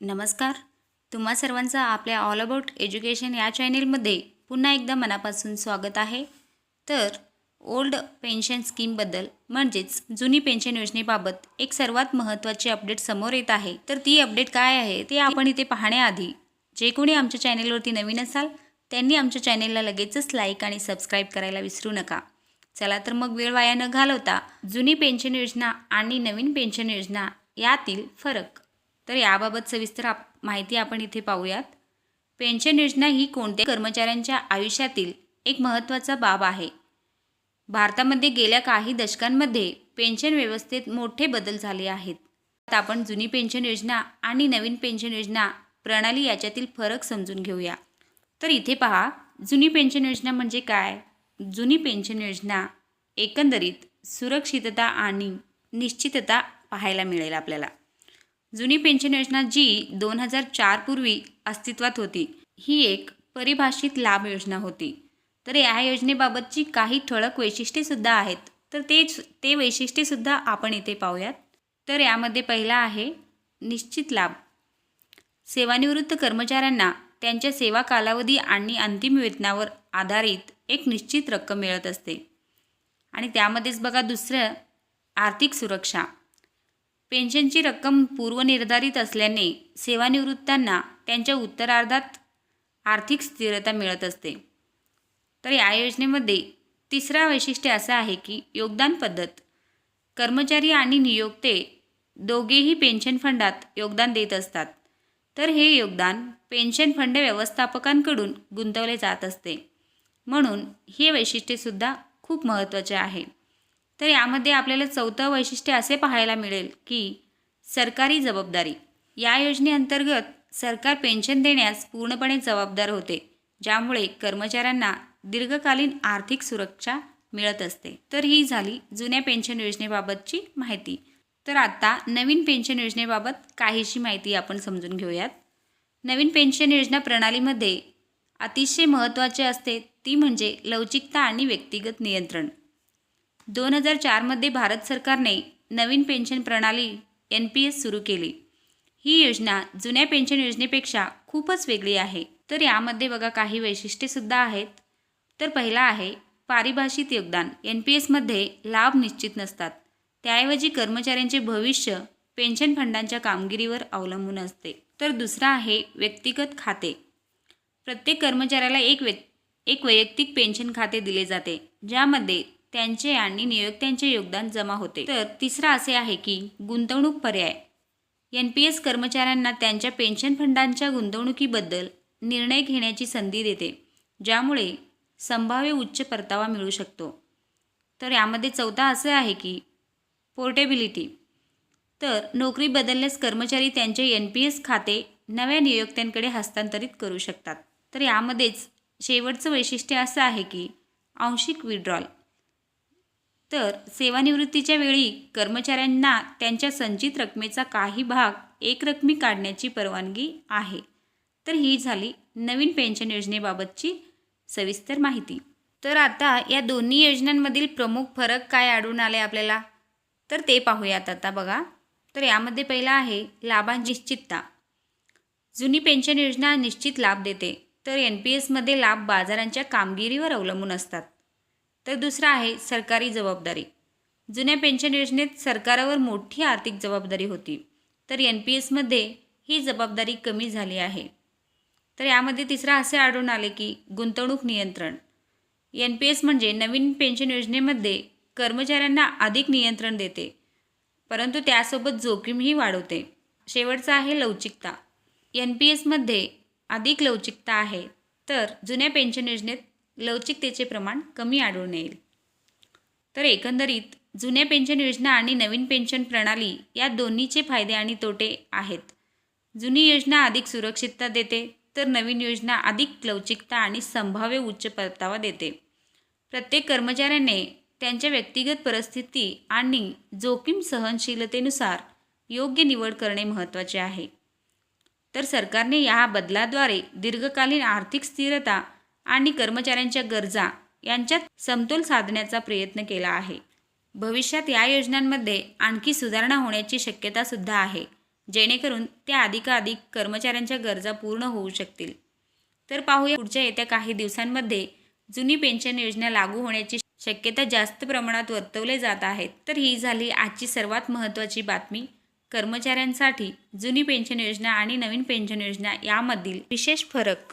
नमस्कार. तुम्हा सर्वांचं आपल्या ऑल अबाउट एज्युकेशन या चॅनेलमध्ये पुन्हा एकदा मनापासून स्वागत आहे. तर ओल्ड पेन्शन स्कीमबद्दल म्हणजेच जुनी पेन्शन योजनेबाबत एक सर्वात महत्त्वाची अपडेट समोर येत आहे. तर ती अपडेट काय आहे ते आपण इथे पाहण्याआधी जे कोणी आमच्या चॅनेलवरती नवीन असाल त्यांनी आमच्या चॅनेलला लगेचच लाईक आणि सबस्क्राईब करायला विसरू नका. चला तर मग वेळ वाया न घालवता जुनी पेन्शन योजना आणि नवीन पेन्शन योजना यातील फरक तर याबाबत सविस्तर आप माहिती आपण इथे पाहूयात. पेन्शन योजना ही कोणत्या कर्मचाऱ्यांच्या आयुष्यातील एक महत्त्वाचा बाब आहे. भारतामध्ये गेल्या काही दशकांमध्ये पेन्शन व्यवस्थेत मोठे बदल झाले आहेत. आता आपण जुनी पेन्शन योजना आणि नवीन पेन्शन योजना प्रणाली याच्यातील फरक समजून घेऊया. तर इथे पहा जुनी पेन्शन योजना म्हणजे काय? जुनी पेन्शन योजना एकंदरीत सुरक्षितता आणि निश्चितता पाहायला मिळेल आपल्याला. जुनी पेन्शन योजना जी दोन हजार चार पूर्वी अस्तित्वात होती ही एक परिभाषित लाभ योजना होती. तर या योजनेबाबतची काही ठळक वैशिष्ट्येसुद्धा आहेत. तर तेच ते वैशिष्ट्येसुद्धा आपण इथे पाहूयात. तर यामध्ये पहिला आहे निश्चित लाभ. सेवानिवृत्त कर्मचाऱ्यांना त्यांच्या सेवा कालावधी आणि अंतिम वेतनावर आधारित एक निश्चित रक्कम मिळत असते. आणि त्यामध्येच बघा दुसरं आर्थिक सुरक्षा. पेन्शनची रक्कम पूर्वनिर्धारित असल्याने सेवानिवृत्तांना त्यांच्या उत्तरार्धात आर्थिक स्थिरता मिळत असते. तर या योजनेमध्ये तिसरा वैशिष्ट्य असं आहे की योगदान पद्धत कर्मचारी आणि नियोक्ते दोघेही पेन्शन फंडात योगदान देत असतात. तर हे योगदान पेन्शन फंड व्यवस्थापकांकडून गुंतवले जात असते. म्हणून हे वैशिष्ट्यसुद्धा खूप महत्त्वाचे आहे. तर यामध्ये आपल्याला चौथं वैशिष्ट्य असे पाहायला मिळेल की सरकारी जबाबदारी. या योजनेअंतर्गत सरकार पेन्शन देण्यास पूर्णपणे जबाबदार होते ज्यामुळे कर्मचाऱ्यांना दीर्घकालीन आर्थिक सुरक्षा मिळत असते. तर ही झाली जुन्या पेन्शन योजनेबाबतची माहिती. तर आता नवीन पेन्शन योजनेबाबत काहीशी माहिती आपण समजून घेऊयात. नवीन पेन्शन योजना प्रणालीमध्ये अतिशय महत्त्वाचे असते ती म्हणजे लवचिकता आणि व्यक्तिगत नियंत्रण. दोन हजार चारमध्ये भारत सरकारने नवीन पेन्शन प्रणाली एन पी एस सुरू केली. ही योजना जुन्या पेन्शन योजनेपेक्षा खूपच वेगळी आहे. तर यामध्ये बघा काही वैशिष्ट्येसुद्धा आहेत. तर पहिला आहे पारिभाषित योगदान. एन पी एसमध्ये लाभ निश्चित नसतात. त्याऐवजी कर्मचाऱ्यांचे भविष्य पेन्शन फंडांच्या कामगिरीवर अवलंबून असते. तर दुसरा आहे व्यक्तिगत खाते. प्रत्येक कर्मचाऱ्याला एक व्यक् एक वैयक्तिक पेन्शन खाते दिले जाते ज्यामध्ये त्यांचे आणि नियोक्त्यांचे योगदान जमा होते. तर तिसरा असे आहे की गुंतवणूक पर्याय. एन पी एस कर्मचाऱ्यांना त्यांच्या पेन्शन फंडांच्या गुंतवणुकीबद्दल निर्णय घेण्याची संधी देते ज्यामुळे संभाव्य उच्च परतावा मिळू शकतो. तर यामध्ये चौथा असं आहे की पोर्टेबिलिटी. तर नोकरी बदलल्यास कर्मचारी त्यांचे एन पी एस खाते नव्या नियोक्त्यांकडे हस्तांतरित करू शकतात. तर यामध्येच शेवटचं वैशिष्ट्य असं आहे की आंशिक विड्रॉल तर सेवानिवृत्तीच्या वेळी कर्मचाऱ्यांना त्यांच्या संचित रकमेचा काही भाग एकरकमी काढण्याची परवानगी आहे. तर ही झाली नवीन पेन्शन योजनेबाबतची सविस्तर माहिती. तर आता या दोन्ही योजनांमधील प्रमुख फरक काय आढळून आले आपल्याला? तर ते पाहूयात आता बघा. तर यामध्ये पहिला आहे लाभांची निश्चितता. जुनी पेन्शन योजना निश्चित लाभ देते. तर एन पी एसमध्ये लाभ बाजारांच्या कामगिरीवर अवलंबून असतात. तर दुसरा आहे सरकारी जबाबदारी. जुन्या पेन्शन योजनेत सरकारावर मोठी आर्थिक जबाबदारी होती. तर एन पी एसमध्ये ही जबाबदारी कमी झाली आहे. तर यामध्ये तिसरा असे आढळून आले की गुंतवणूक नियंत्रण. एन पी एस म्हणजे नवीन पेन्शन योजनेमध्ये कर्मचाऱ्यांना अधिक नियंत्रण देते परंतु त्यासोबत जोखीमही वाढवते. शेवटचा आहे लवचिकता. एन पी एसमध्ये अधिक लवचिकता आहे. तर जुन्या पेन्शन योजनेत लवचिकतेचे प्रमाण कमी आढळून येईल. तर एकंदरीत जुन्या पेन्शन योजना आणि नवीन पेन्शन प्रणाली या दोन्हीचे फायदे आणि तोटे आहेत. जुनी योजना अधिक सुरक्षितता देते तर नवीन योजना अधिक लवचिकता आणि संभाव्य उच्च परतावा देते. प्रत्येक कर्मचाऱ्याने त्यांच्या व्यक्तिगत परिस्थिती आणि जोखीम सहनशीलतेनुसार योग्य निवड करणे महत्त्वाचे आहे. तर सरकारने या बदलाद्वारे दीर्घकालीन आर्थिक स्थिरता आणि कर्मचाऱ्यांच्या गरजा यांच्यात समतोल साधण्याचा प्रयत्न केला आहे. भविष्यात या योजनांमध्ये आणखी सुधारणा होण्याची शक्यतासुद्धा आहे जेणेकरून त्या अधिकाधिक कर्मचाऱ्यांच्या गरजा पूर्ण होऊ शकतील. तर पाहूया पुढच्या येत्या काही दिवसांमध्ये जुनी पेन्शन योजना लागू होण्याची शक्यता जास्त प्रमाणात वर्तवले जात आहेत. तर ही झाली आजची सर्वात महत्त्वाची बातमी. कर्मचाऱ्यांसाठी जुनी पेन्शन योजना आणि नवीन पेन्शन योजना यामधील विशेष फरक